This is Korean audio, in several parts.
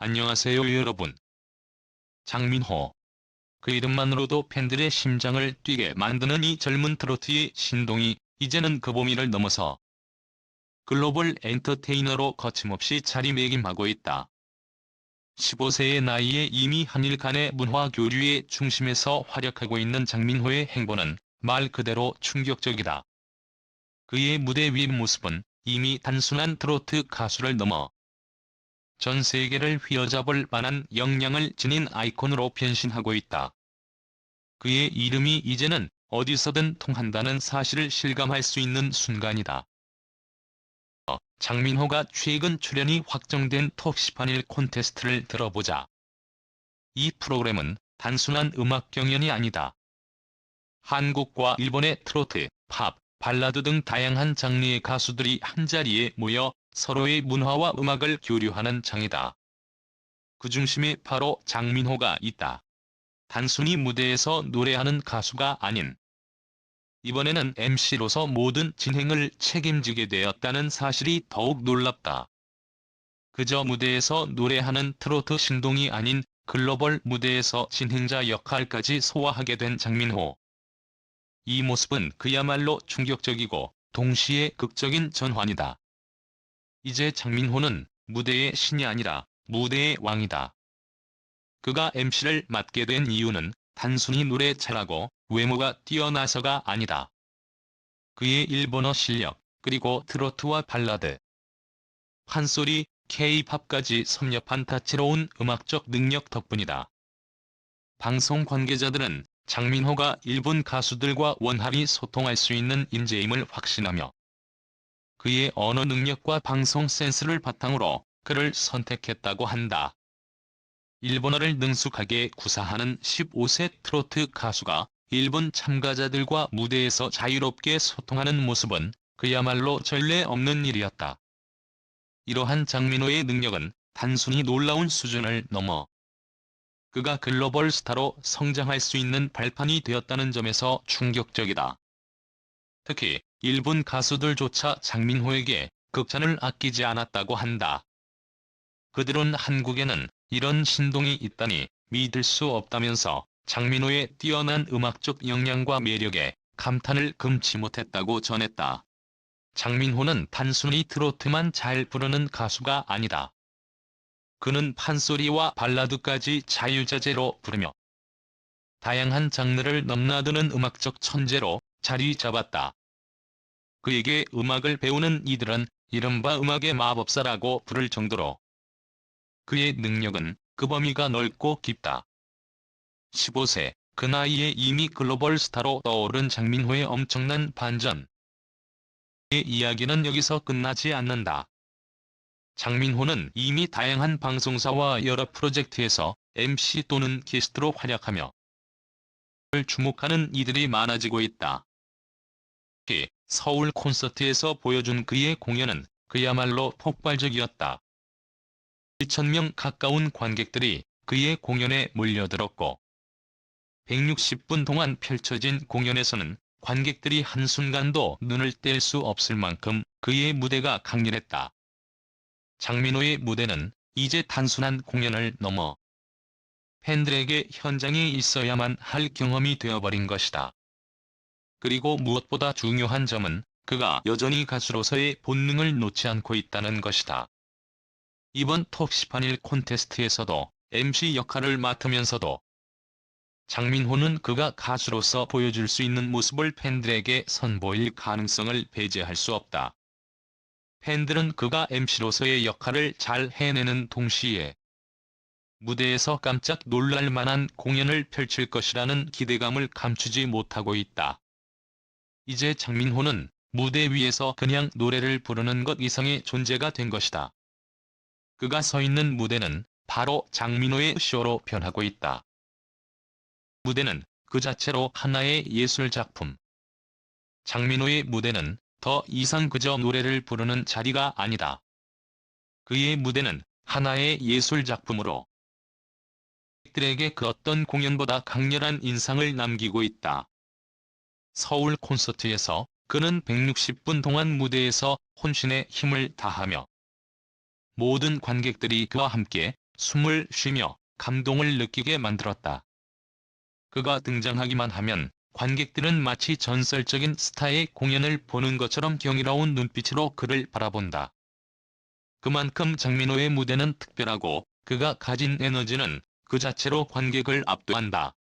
안녕하세요 여러분. 장민호. 그 이름만으로도 팬들의 심장을 뛰게 만드는 이 젊은 트로트의 신동이 이제는 그 범위를 넘어서 글로벌 엔터테이너로 거침없이 자리매김하고 있다. 15세의 나이에 이미 한일 간의 문화 교류의 중심에서 활약하고 있는 장민호의 행보는 말 그대로 충격적이다. 그의 무대 위 모습은 이미 단순한 트로트 가수를 넘어 전 세계를 휘어잡을 만한 역량을 지닌 아이콘으로 변신하고 있다. 그의 이름이 이제는 어디서든 통한다는 사실을 실감할 수 있는 순간이다. 어, 장민호가 최근 출연이 확정된 톱10한일 콘테스트를 들어보자. 이 프로그램은 단순한 음악 경연이 아니다. 한국과 일본의 트로트, 팝, 발라드 등 다양한 장르의 가수들이 한자리에 모여 서로의 문화와 음악을 교류하는 장이다. 그 중심에 바로 장민호가 있다. 단순히 무대에서 노래하는 가수가 아닌 이번에는 MC로서 모든 진행을 책임지게 되었다는 사실이 더욱 놀랍다. 그저 무대에서 노래하는 트로트 신동이 아닌 글로벌 무대에서 진행자 역할까지 소화하게 된 장민호. 이 모습은 그야말로 충격적이고 동시에 극적인 전환이다. 이제 장민호는 무대의 신이 아니라 무대의 왕이다. 그가 MC를 맡게 된 이유는 단순히 노래 잘하고 외모가 뛰어나서가 아니다. 그의 일본어 실력, 그리고 트로트와 발라드, 판소리, K-팝까지 섭렵한 다채로운 음악적 능력 덕분이다. 방송 관계자들은 장민호가 일본 가수들과 원활히 소통할 수 있는 인재임을 확신하며 그의 언어 능력과 방송 센스를 바탕으로 그를 선택했다고 한다. 일본어를 능숙하게 구사하는 15세 트로트 가수가 일본 참가자들과 무대에서 자유롭게 소통하는 모습은 그야말로 전례 없는 일이었다. 이러한 장민호의 능력은 단순히 놀라운 수준을 넘어 그가 글로벌 스타로 성장할 수 있는 발판이 되었다는 점에서 충격적이다. 특히 일본 가수들조차 장민호에게 극찬을 아끼지 않았다고 한다. 그들은 한국에는 이런 신동이 있다니 믿을 수 없다면서 장민호의 뛰어난 음악적 역량과 매력에 감탄을 금치 못했다고 전했다. 장민호는 단순히 트로트만 잘 부르는 가수가 아니다. 그는 판소리와 발라드까지 자유자재로 부르며 다양한 장르를 넘나드는 음악적 천재로 자리 잡았다. 그에게 음악을 배우는 이들은 이른바 음악의 마법사라고 부를 정도로 그의 능력은 그 범위가 넓고 깊다. 15세, 그 나이에 이미 글로벌 스타로 떠오른 장민호의 엄청난 반전. 그의 이야기는 여기서 끝나지 않는다. 장민호는 이미 다양한 방송사와 여러 프로젝트에서 MC 또는 게스트로 활약하며 를 주목하는 이들이 많아지고 있다. 특히 서울 콘서트에서 보여준 그의 공연은 그야말로 폭발적이었다. 1천명 가까운 관객들이 그의 공연에 몰려들었고 160분 동안 펼쳐진 공연에서는 관객들이 한순간도 눈을 뗄 수 없을 만큼 그의 무대가 강렬했다. 장민호의 무대는 이제 단순한 공연을 넘어 팬들에게 현장에 있어야만 할 경험이 되어버린 것이다. 그리고 무엇보다 중요한 점은 그가 여전히 가수로서의 본능을 놓지 않고 있다는 것이다. 이번 톱10한일 콘테스트에서도 MC 역할을 맡으면서도 장민호는 그가 가수로서 보여줄 수 있는 모습을 팬들에게 선보일 가능성을 배제할 수 없다. 팬들은 그가 MC로서의 역할을 잘 해내는 동시에 무대에서 깜짝 놀랄 만한 공연을 펼칠 것이라는 기대감을 감추지 못하고 있다. 이제 장민호는 무대 위에서 그냥 노래를 부르는 것 이상의 존재가 된 것이다. 그가 서 있는 무대는 바로 장민호의 쇼로 변하고 있다. 무대는 그 자체로 하나의 예술 작품. 장민호의 무대는 더 이상 그저 노래를 부르는 자리가 아니다. 그의 무대는 하나의 예술 작품으로 들에게 그 어떤 공연보다 강렬한 인상을 남기고 있다. 서울 콘서트에서 그는 160분 동안 무대에서 혼신의 힘을 다하며 모든 관객들이 그와 함께 숨을 쉬며 감동을 느끼게 만들었다. 그가 등장하기만 하면 관객들은 마치 전설적인 스타의 공연을 보는 것처럼 경이로운 눈빛으로 그를 바라본다. 그만큼 장민호의 무대는 특별하고 그가 가진 에너지는 그 자체로 관객을 압도한다.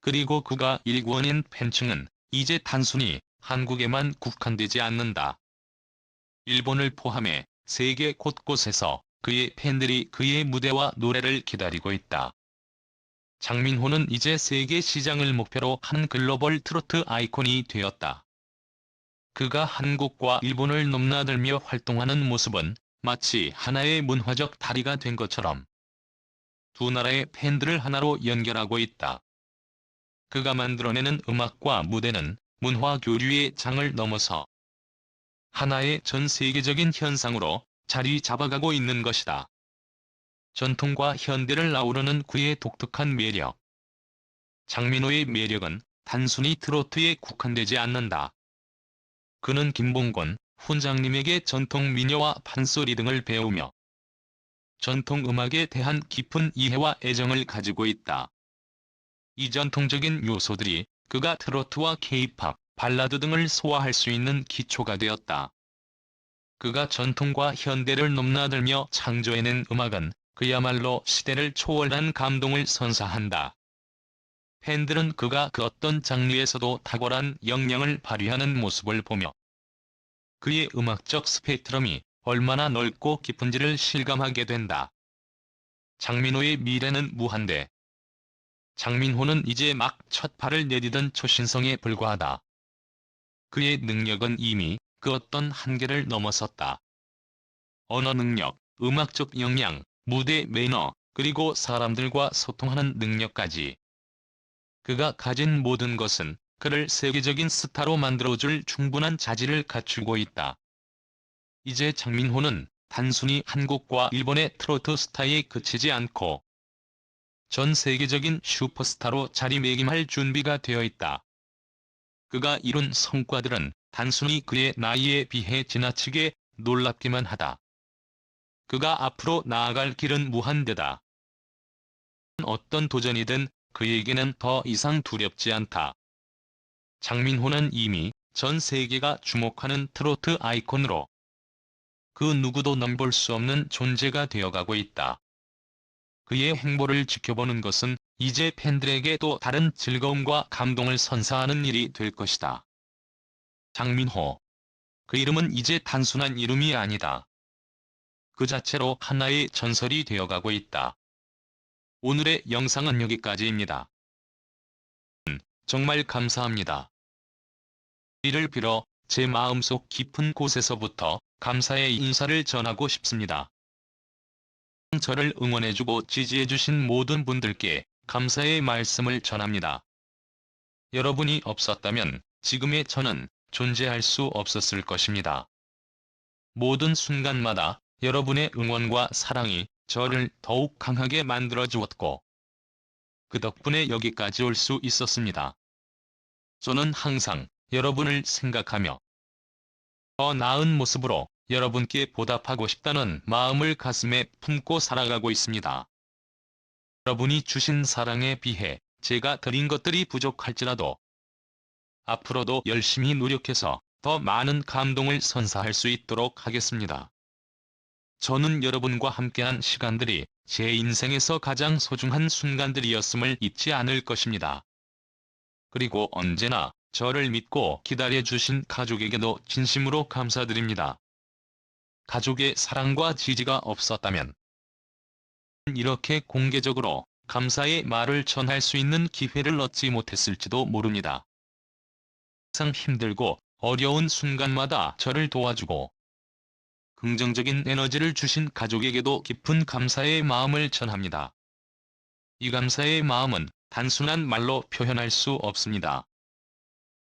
그리고 그가 일구어낸 팬층은 이제 단순히 한국에만 국한되지 않는다. 일본을 포함해 세계 곳곳에서 그의 팬들이 그의 무대와 노래를 기다리고 있다. 장민호는 이제 세계 시장을 목표로 한 글로벌 트로트 아이콘이 되었다. 그가 한국과 일본을 넘나들며 활동하는 모습은 마치 하나의 문화적 다리가 된 것처럼 두 나라의 팬들을 하나로 연결하고 있다. 그가 만들어내는 음악과 무대는 문화 교류의 장을 넘어서 하나의 전 세계적인 현상으로 자리 잡아가고 있는 것이다. 전통과 현대를 아우르는 그의 독특한 매력. 장민호의 매력은 단순히 트로트에 국한되지 않는다. 그는 김봉곤, 훈장님에게 전통 민요와 판소리 등을 배우며 전통 음악에 대한 깊은 이해와 애정을 가지고 있다. 이 전통적인 요소들이 그가 트로트와 케이팝, 발라드 등을 소화할 수 있는 기초가 되었다. 그가 전통과 현대를 넘나들며 창조해낸 음악은 그야말로 시대를 초월한 감동을 선사한다. 팬들은 그가 그 어떤 장르에서도 탁월한 역량을 발휘하는 모습을 보며 그의 음악적 스펙트럼이 얼마나 넓고 깊은지를 실감하게 된다. 장민호의 미래는 무한대. 장민호는 이제 막 첫 발을 내디던 초신성에 불과하다. 그의 능력은 이미 그 어떤 한계를 넘어섰다. 언어 능력, 음악적 역량, 무대 매너, 그리고 사람들과 소통하는 능력까지. 그가 가진 모든 것은 그를 세계적인 스타로 만들어줄 충분한 자질을 갖추고 있다. 이제 장민호는 단순히 한국과 일본의 트로트 스타에 그치지 않고 전 세계적인 슈퍼스타로 자리매김할 준비가 되어 있다. 그가 이룬 성과들은 단순히 그의 나이에 비해 지나치게 놀랍기만 하다. 그가 앞으로 나아갈 길은 무한대다. 어떤 도전이든 그에게는 더 이상 두렵지 않다. 장민호는 이미 전 세계가 주목하는 트로트 아이콘으로 그 누구도 넘볼 수 없는 존재가 되어가고 있다. 그의 행보를 지켜보는 것은 이제 팬들에게 또 다른 즐거움과 감동을 선사하는 일이 될 것이다. 장민호. 그 이름은 이제 단순한 이름이 아니다. 그 자체로 하나의 전설이 되어가고 있다. 오늘의 영상은 여기까지입니다. 음, 정말 감사합니다. 이를 빌어 제 마음속 깊은 곳에서부터 감사의 인사를 전하고 싶습니다. 저를 응원해주고 지지해주신 모든 분들께 감사의 말씀을 전합니다. 여러분이 없었다면 지금의 저는 존재할 수 없었을 것입니다. 모든 순간마다 여러분의 응원과 사랑이 저를 더욱 강하게 만들어 주었고 그 덕분에 여기까지 올 수 있었습니다. 저는 항상 여러분을 생각하며 더 나은 모습으로 여러분께 보답하고 싶다는 마음을 가슴에 품고 살아가고 있습니다. 여러분이 주신 사랑에 비해 제가 드린 것들이 부족할지라도 앞으로도 열심히 노력해서 더 많은 감동을 선사할 수 있도록 하겠습니다. 저는 여러분과 함께한 시간들이 제 인생에서 가장 소중한 순간들이었음을 잊지 않을 것입니다. 그리고 언제나 저를 믿고 기다려주신 가족에게도 진심으로 감사드립니다. 가족의 사랑과 지지가 없었다면 이렇게 공개적으로 감사의 말을 전할 수 있는 기회를 얻지 못했을지도 모릅니다. 항상 힘들고 어려운 순간마다 저를 도와주고 긍정적인 에너지를 주신 가족에게도 깊은 감사의 마음을 전합니다. 이 감사의 마음은 단순한 말로 표현할 수 없습니다.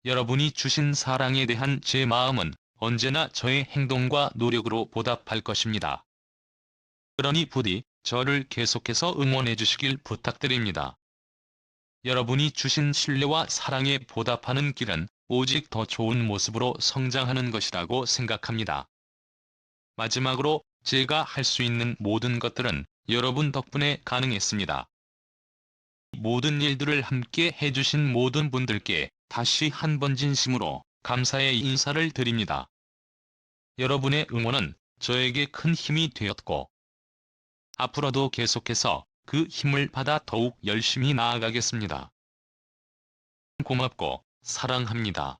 여러분이 주신 사랑에 대한 제 마음은 언제나 저의 행동과 노력으로 보답할 것입니다. 그러니 부디 저를 계속해서 응원해 주시길 부탁드립니다. 여러분이 주신 신뢰와 사랑에 보답하는 길은 오직 더 좋은 모습으로 성장하는 것이라고 생각합니다. 마지막으로 제가 할 수 있는 모든 것들은 여러분 덕분에 가능했습니다. 모든 일들을 함께 해주신 모든 분들께 다시 한 번 진심으로 감사의 인사를 드립니다. 여러분의 응원은 저에게 큰 힘이 되었고, 앞으로도 계속해서 그 힘을 받아 더욱 열심히 나아가겠습니다. 고맙고 사랑합니다.